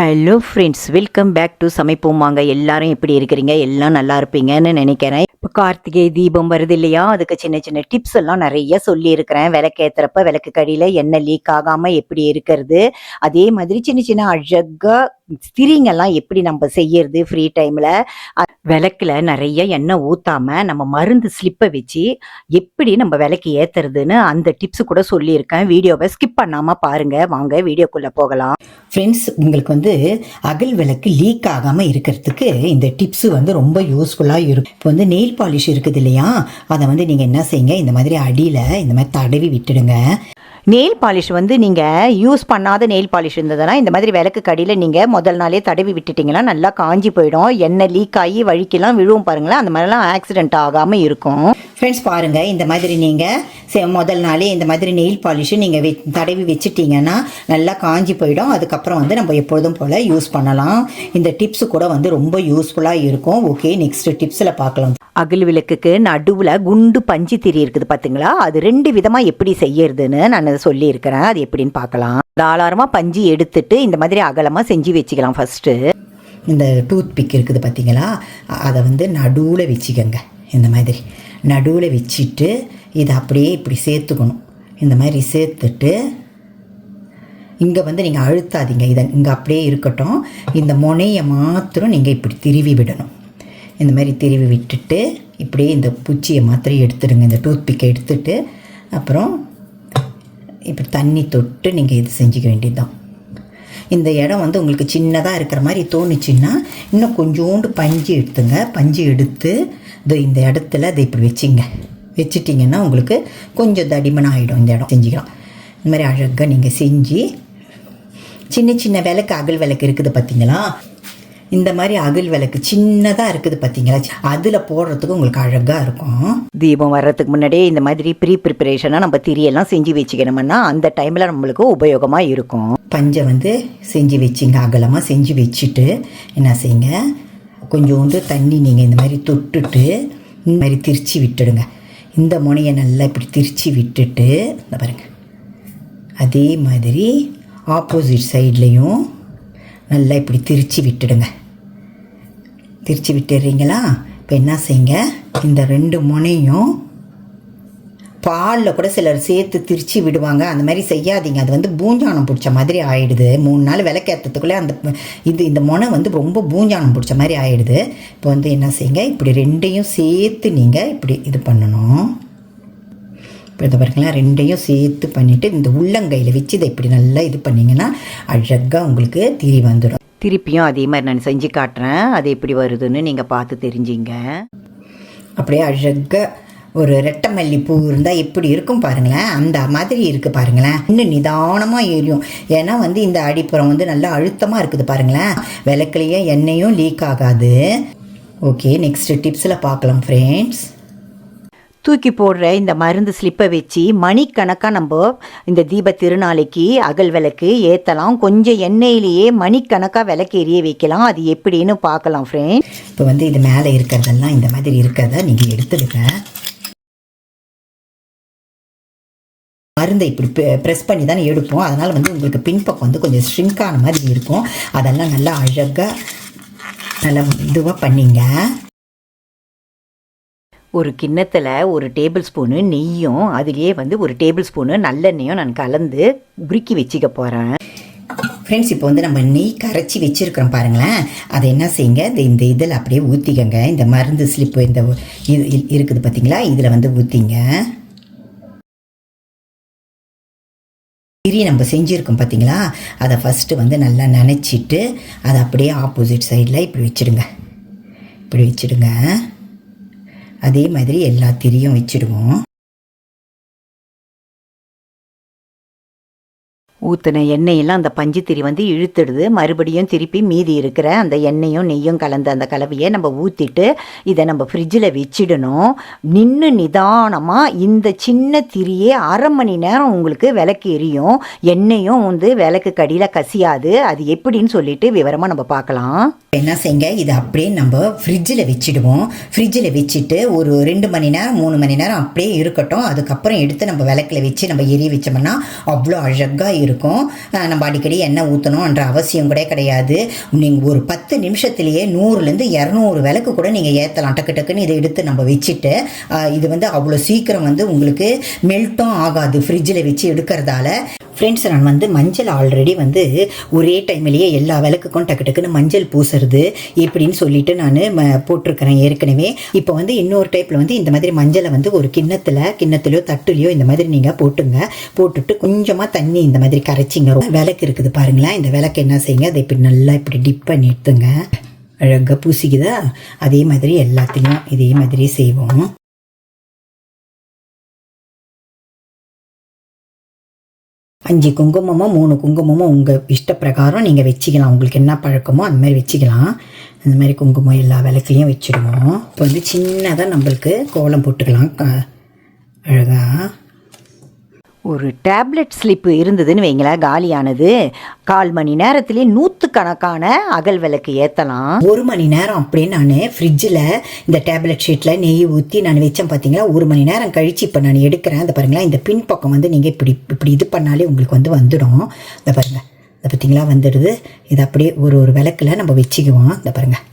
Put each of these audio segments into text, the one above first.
Hello friends welcome back to சமைப்போம் வாங்க எல்லாரும் எப்படி இருக்கிறீங்க? எல்லாம் நல்லா இருப்பீங்கன்னு நினைக்கிறேன். இப்போ கார்த்திகை தீபம் வருது இல்லையா? அதுக்கு சின்ன சின்ன டிப்ஸ் எல்லாம் நிறைய சொல்லியிருக்கிறேன். விளக்கு விளக்கு கடியில் எண்ணெய் லீக் ஆகாமல் எப்படி இருக்கிறது? அதே மாதிரி சின்ன சின்ன அழகாக திரிங்கெல்லாம் எப்படி நம்ம செய்யறது ஃப்ரீ டைமில் விளக்குல நிறைய எண்ணெய் ஊத்தாம நம்ம மருந்து ஸ்லிப்பை வச்சு எப்படி நம்ம விளக்கு ஏத்துறதுன்னு அந்த டிப்ஸ் கூட சொல்லியிருக்கேன். வீடியோவை ஸ்கிப் பண்ணாம பாருங்க. வாங்க வீடியோக்குள்ள போகலாம். ஃப்ரெண்ட்ஸ் உங்களுக்கு வந்து அகல் விளக்கு லீக் ஆகாமல் இருக்கிறதுக்கு இந்த டிப்ஸு வந்து ரொம்ப யூஸ்ஃபுல்லாக இருக்கும். இப்போ வந்து நெயில் பாலிஷ் இருக்குது இல்லையா? அதை வந்து நீங்கள் என்ன செய்யுங்க? இந்த மாதிரி அடியில் இந்த மாதிரி தடவி விட்டுடுங்க. நெயில் பாலிஷ் வந்து நீங்கள் யூஸ் பண்ணாத நெயில் பாலிஷ் இருந்ததுன்னா இந்த மாதிரி விளக்கு கடியில் நீங்கள் முதல் நாளே தடவி விட்டுட்டிங்கன்னா நல்லா காஞ்சி போயிடும். எண்ணெய் லீக் ஆகி வழுக்கெல்லாம் விழுவும் பாருங்களேன். அந்த மாதிரிலாம் ஆக்சிடென்ட் ஆகாமல் இருக்கும். ஃப்ரெண்ட்ஸ் பாருங்கள் இந்த மாதிரி நீங்கள் முதல் நாளே இந்த மாதிரி நெயில் பாலிஷ் நீங்கள் வெ தடவி வச்சுட்டிங்கன்னா நல்லா காஞ்சி போயிடும். அதுக்கப்புறம் வந்து நம்ம எப்பொழுதும் போல் யூஸ் பண்ணலாம். இந்த டிப்ஸு கூட வந்து ரொம்ப யூஸ்ஃபுல்லாக இருக்கும். ஓகே நெக்ஸ்ட் டிப்ஸில் பார்க்கலாம். அகில் விளக்குக்கு நடுவில் குண்டு பஞ்சு திரி இருக்குது பார்த்தீங்களா அது ரெண்டு விதமாக எப்படி செய்யறதுன்னு நான் சொல்லியிருக்கிறேன். அது எப்படின்னு பார்க்கலாம். தாராளமாக பஞ்சு எடுத்துட்டு இந்த மாதிரி அகலமாக செஞ்சு வச்சுக்கலாம் ஃபர்ஸ்ட்டு இந்த டூத் பிக் இருக்குது பார்த்தீங்களா அதை வந்து நடுவில் வச்சுக்கோங்க. இந்த மாதிரி. நடுவில் வச்சுட்டு இதை அப்படியே இப்படி சேர்த்துக்கணும். இந்த மாதிரி சேர்த்துட்டு இங்கே வந்து நீங்கள் அழுத்தாதீங்க. இதை இங்கே அப்படியே இருக்கட்டும். இந்த முனையை மாத்திரம் நீங்கள் இப்படி திருவி விடணும். இந்த மாதிரி திருவி விட்டுட்டு இப்படியே இந்த பூச்சியை மாத்திரை எடுத்துடுங்க. இந்த டூத் பிக்கை எடுத்துட்டு அப்புறம் இப்படி தண்ணி தொட்டு நீங்கள் இது செஞ்சுக்க வேண்டியதுதான். இந்த இடம் வந்து உங்களுக்கு சின்னதாக இருக்கிற மாதிரி தோணுச்சுன்னா இன்னும் கொஞ்சோண்டு பஞ்சு எடுத்துங்க. பஞ்சு எடுத்து இது இந்த இடத்துல அதை இப்படி வச்சிங்க. வச்சிட்டிங்கன்னா உங்களுக்கு கொஞ்சம் தடிமனாக ஆகிடும் இந்த இடம் செஞ்சுக்கலாம். இந்த மாதிரி அழகாக நீங்கள் செஞ்சு சின்ன சின்ன விளக்கு அகல் விளக்கு இருக்குது பார்த்தீங்களா இந்த மாதிரி அகல் விளக்கு சின்னதாக இருக்குது பார்த்தீங்களா அதில் போடுறதுக்கு உங்களுக்கு அழகாக இருக்கும். தீபம் வர்றதுக்கு முன்னாடியே இந்த மாதிரி ப்ரீ ப்ரிப்பரேஷனாக நம்ம திரியெல்லாம் செஞ்சு வச்சுக்கணும்னா அந்த டைமில் நம்மளுக்கு உபயோகமாக இருக்கும். பஞ்சை வந்து செஞ்சு வச்சிங்க அகலமாக செஞ்சு வச்சுட்டு என்ன செய்யுங்க? கொஞ்சோண்டு தண்ணி நீங்கள் இந்த மாதிரி தொட்டுட்டு இந்த மாதிரி திரிச்சு விட்டுடுங்க. இந்த முனையை நல்லா இப்படி திரிச்சு விட்டுட்டு இந்த பாருங்க. அதே மாதிரி ஆப்போசிட் சைட்லேயும் நல்லா இப்படி திரிச்சு விட்டுடுங்க. திரிச்சு விட்டுடுறீங்களா இப்போ என்ன செய்யுங்க? இந்த ரெண்டு முனையும் பாலில் கூட சிலர் சேர்த்து திரிச்சு விடுவாங்க. அந்த மாதிரி செய்யாதீங்க. அது வந்து பூஞ்சானம் பிடிச்ச மாதிரி ஆகிடுது மூணு நாள் விளக்கேற்றத்துக்குள்ளே அந்த இது இந்த முனை வந்து ரொம்ப பூஞ்சானம் பிடிச்ச மாதிரி ஆகிடுது இப்போ வந்து என்ன செய்யுங்க? இப்படி ரெண்டையும் சேர்த்து நீங்கள் இப்படி இது பண்ணணும். இப்போ இதை பாருங்களேன். ரெண்டையும் சேர்த்து பண்ணிவிட்டு இந்த உள்ளங்கையில் வச்சு இதை இப்படி நல்லா இது பண்ணிங்கன்னா அழகாக உங்களுக்கு திரி வந்துடும் திருப்பியும் அதே மாதிரி நான் செஞ்சு காட்டுறேன். அது எப்படி வருதுன்னு நீங்கள் பார்த்து தெரிஞ்சிங்க. அப்படியே அழகாக ஒரு ரெட்டை மல்லி பூ இருந்தால் எப்படி இருக்கும் பாருங்களேன். அந்த மாதிரி இருக்குது பாருங்களேன். இன்னும் நிதானமாக எரியும். ஏன்னா வந்து இந்த அடிப்புறம் வந்து நல்லா அழுத்தமாக இருக்குது பாருங்களேன். விளக்குலேயே எண்ணெயும் லீக் ஆகாது. ஓகே நெக்ஸ்ட் டிப்ஸில் பார்க்கலாம் ஃப்ரெண்ட்ஸ் தூக்கி போடுற இந்த மருந்து ஸ்லிப்பை வச்சு மணிக்கணக்காக நம்ம இந்த தீப திருநாளைக்கு அகல் விளக்கு ஏற்றலாம் கொஞ்சம் எண்ணெயிலேயே மணிக்கணக்காக விளக்கு எரிய வைக்கலாம். அது எப்படின்னு பார்க்கலாம் ஃப்ரெண்ட் இப்போ வந்து இது மேலே இருக்கிறதெல்லாம் இந்த மாதிரி இருக்கிறத நீங்கள் எடுத்துடுங்க. மருந்தை இப்படி ப்ரெஸ் பண்ணி தானே எடுப்போம். அதனால் வந்து உங்களுக்கு பின்பக்கம் வந்து கொஞ்சம் ஷ்ரிங்க் ஆன மாதிரி இருக்கும். அதெல்லாம் நல்லா அழகாக நல்லா இதுவாக பண்ணிங்க. ஒரு கிண்ணத்தில் ஒரு டேபிள் ஸ்பூனு நெய்யும் அதுலேயே வந்து ஒரு டேபிள் ஸ்பூனு நல்லெண்ணெயும் நான் கலந்து உருக்கி வச்சுக்க போகிறேன் ஃப்ரெண்ட்ஸ் இப்போ வந்து நம்ம நெய் கரைச்சி வச்சுருக்கிறோம் பாருங்களேன். அதை என்ன செய்யுங்க? இந்த இந்த இதில் அப்படியே ஊற்றிக்கங்க இந்த மருந்து ஸ்லிப்பு இந்த இது இருக்குது பார்த்தீங்களா? இதில் வந்து ஊற்றிங்க திரி நம்ம செஞ்சுருக்கோம் பார்த்தீங்களா? அதை ஃபஸ்ட்டு வந்து நல்லா நினச்சிட்டு அதை அப்படியே ஆப்போசிட் சைடில் இப்படி வச்சிடுங்க. இப்படி வச்சிடுங்க. அதே மாதிரி எல்லா திரியும் வச்சிடுவோம். ஊற்றின எண்ணெயெல்லாம் அந்த பஞ்சுத்திரி வந்து இழுத்துடுது. மறுபடியும் திருப்பி மீதி இருக்கிற அந்த எண்ணெயும் நெய்யும் கலந்த அந்த கலவையை நம்ம ஊற்றிட்டு இதை நம்ம ஃப்ரிட்ஜில் வச்சிடணும். நின்று நிதானமாக இந்த சின்ன திரியே அரை மணி நேரம் உங்களுக்கு விளக்கு எரியும். எண்ணெயும் வந்து விளக்கு கடியில் கசியாது. அது எப்படின்னு சொல்லிட்டு விவரமாக நம்ம பார்க்கலாம். என்ன செய்யுங்க? இதை அப்படியே நம்ம ஃப்ரிட்ஜில் வச்சிடுவோம். ஃப்ரிட்ஜில் வச்சுட்டு ஒரு ரெண்டு மணி நேரம் மூணு மணி நேரம் அப்படியே இருக்கட்டும். அதுக்கப்புறம் எடுத்து நம்ம விளக்கில் வச்சு நம்ம எரிய வச்சோம்னா அவ்வளோ அழகாக இருக்கும் இருக்கும். நம்ம அடிக்கடி எண்ணெய் ஊற்றணுன்ற அவசியம் கூட கிடையாது. நீங்கள் ஒரு பத்து நிமிஷத்துலேயே நூறுலேருந்து இரநூறு விளக்கு கூட நீங்கள் ஏற்றலாம் டக்கு டக்குன்னு இதை எடுத்து நம்ம வச்சுட்டு இது வந்து அவ்வளோ சீக்கிரம் வந்து உங்களுக்கு மெல்ட்டும் ஆகாது. ஃப்ரிட்ஜில் வச்சு எடுக்கிறதால. ஃப்ரெண்ட்ஸ் நான் வந்து மஞ்சள் ஆல்ரெடி வந்து ஒரே டைம்லேயே எல்லா விளக்குக்கும் டக்கு டக்குன்னு மஞ்சள் பூசுறது இப்படின்னு சொல்லிட்டு நான் போட்டிருக்கிறேன் ஏற்கனவே. இப்போ வந்து இன்னொரு டைப்பில் வந்து இந்த மாதிரி மஞ்சளை வந்து ஒரு கிண்ணத்தில் கிண்ணத்துலையோ தட்டுலையோ இந்த மாதிரி நீங்கள் போட்டுங்க. போட்டுட்டு கொஞ்சமாக தண்ணி இந்த மாதிரி கரைச்சிங்க. விளக்கு இருக்குது பாருங்களேன். இந்த விளக்கு என்ன செய்யுங்க? அதை இப்படி நல்லா இப்படி டிப் பண்ணி எடுத்துங்க. அழகாக பூசிக்குதா? அதே மாதிரி எல்லாத்தையும் இதே மாதிரி செய்வோம். அஞ்சு குங்குமமோ மூணு குங்குமமோ உங்கள் இஷ்ட பிரகாரம் நீங்கள் வச்சுக்கலாம். உங்களுக்கு என்ன பழக்கமோ அந்த மாதிரி வச்சுக்கலாம். அந்த மாதிரி குங்குமம் எல்லா விளக்குலையும் வச்சுடுவோம் இப்போ வந்து சின்னதாக நம்மளுக்கு கோலம் போட்டுக்கலாம். க- ஒரு டேப்லெட் ஸ்லிப்பு இருந்ததுன்னு வைங்களேன் காலியானது. கால் மணி நேரத்திலே நூற்றுக்கணக்கான அகல் விளக்கு ஏற்றலாம் ஒரு மணி நேரம் அப்படியே நான் ஃப்ரிட்ஜில் இந்த டேப்லெட் ஷீட்டில் நெய் ஊற்றி நான் வச்சேன் பார்த்தீங்களா ஒரு மணி நேரம் கழித்து இப்போ நான் எடுக்கிறேன். அந்த பாருங்களா இந்த பின் பக்கம் வந்து நீங்கள் இப்படி இப்படி இது பண்ணாலே உங்களுக்கு வந்து வந்துடும். இந்த பாருங்கள் இந்த பார்த்தீங்களா வந்துடுது. இது அப்படியே ஒரு ஒரு விளக்கில் நம்ம வச்சுக்குவோம். இந்த பாருங்கள்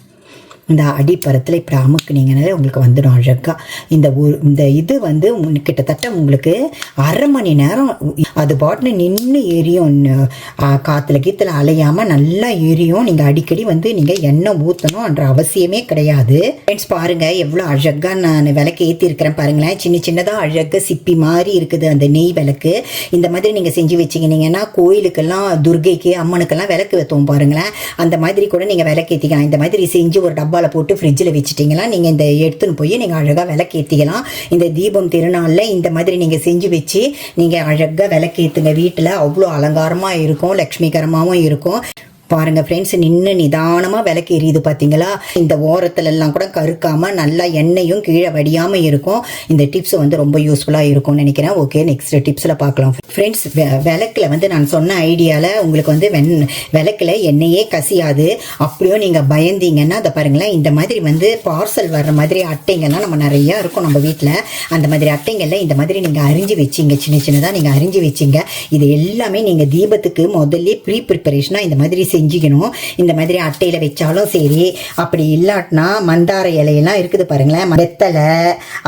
இந்த அடிப்பரத்தில் இப்படி அமுக்குனீங்கனாலே உங்களுக்கு வந்துடும் அழகாக இந்த ஒரு இந்த இது வந்து கிட்டத்தட்ட உங்களுக்கு அரை மணி நேரம் அது பாட்டுன்னு நின்று எரியும். காற்றுல கீத்தில் அலையாமல் நல்லா எரியும். நீங்கள் அடிக்கடி வந்து நீங்கள் எண்ணெய் ஊற்றணும்ன்ற அவசியமே கிடையாது. ஃப்ரெண்ட்ஸ் பாருங்கள் எவ்வளோ அழகாக நான் விளக்கு ஏற்றிருக்கிறேன் பாருங்களேன். சின்ன சின்னதாக அழகாக சிப்பி மாதிரி இருக்குது அந்த நெய் விளக்கு. இந்த மாதிரி நீங்கள் செஞ்சு வச்சுக்கினீங்கன்னா கோயிலுக்கெல்லாம் துர்கைக்கு அம்மனுக்கெல்லாம் விளக்கு வைத்தோம் பாருங்களேன். அந்த மாதிரி கூட நீங்கள் விளக்கு ஏற்றிக்கலாம் இந்த மாதிரி செஞ்சு ஒரு டப்பா டப்பாவில் போட்டு ஃப்ரிட்ஜில் வச்சுட்டிங்கன்னா நீங்கள் இந்த எடுத்துன்னு போய் நீங்கள் அழகாக விளக்கேற்றிக்கலாம் இந்த தீபம் திருநாளில் இந்த மாதிரி நீங்கள் செஞ்சு வச்சு நீங்கள் அழகாக விளக்கேற்றுங்க வீட்டில் அவ்வளோ அலங்காரமாக இருக்கும் லக்ஷ்மிகரமாகவும் இருக்கும். பாருங்க ஃப்ரெண்ட்ஸ் நின்று நிதானமாக விளக்கு எரியுது பார்த்தீங்களா இந்த ஓரத்துலலாம் கூட கருக்காம நல்லா எண்ணெயும் கீழே வடியாமல் இருக்கும். இந்த டிப்ஸ் வந்து ரொம்ப யூஸ்ஃபுல்லாக இருக்கும்னு நினைக்கிறேன். ஓகே நெக்ஸ்ட் டிப்ஸில் பார்க்கலாம் ஃப்ரெண்ட்ஸ் விளக்கில் வந்து நான் சொன்ன ஐடியாவில் உங்களுக்கு வந்து வெண் விளக்கில் எண்ணெயே கசியாது. அப்படியும் நீங்கள் பயந்தீங்கன்னா அதை பாருங்களேன் இந்த மாதிரி வந்து பார்சல் வர்ற மாதிரி அட்டைங்கள்லாம் நம்ம நிறையா இருக்கும் நம்ம வீட்டில் அந்த மாதிரி அட்டைங்களில் இந்த மாதிரி நீங்கள் அரிஞ்சு வச்சிங்க. சின்ன சின்னதாக நீங்கள் அரிஞ்சு வச்சிங்க. இது எல்லாமே நீங்கள் தீபத்துக்கு முதல்ல ப்ரீ ப்ரிப்பரேஷனாக இந்த மாதிரி செஞ்சுக்கணும். இந்த மாதிரி அட்டையில் வச்சாலும் சரி அப்படி இல்லாட்டினா மந்தார இலையெல்லாம் இருக்குது பாருங்களேன். வெத்தலை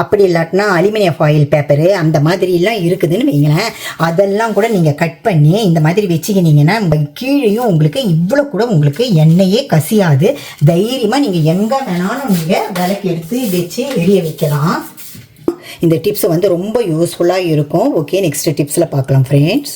அப்படி இல்லாட்டினா அலுமினியம் ஃபாயில் பேப்பரு அந்த மாதிரிலாம் இருக்குதுன்னு வைங்களேன். அதெல்லாம் கூட நீங்கள் கட் பண்ணி இந்த மாதிரி வச்சுக்கினீங்கன்னா கீழேயும் உங்களுக்கு இவ்வளோ கூட உங்களுக்கு எண்ணெயே கசியாது. தைரியமாக நீங்கள் எங்கே வேணாலும் நீங்கள் விளக்கு எடுத்து வச்சு எரிய வைக்கலாம். இந்த டிப்ஸ் வந்து ரொம்ப யூஸ்ஃபுல்லாக இருக்கும். ஓகே நெக்ஸ்ட் டிப்ஸில் பார்க்கலாம் ஃப்ரெண்ட்ஸ்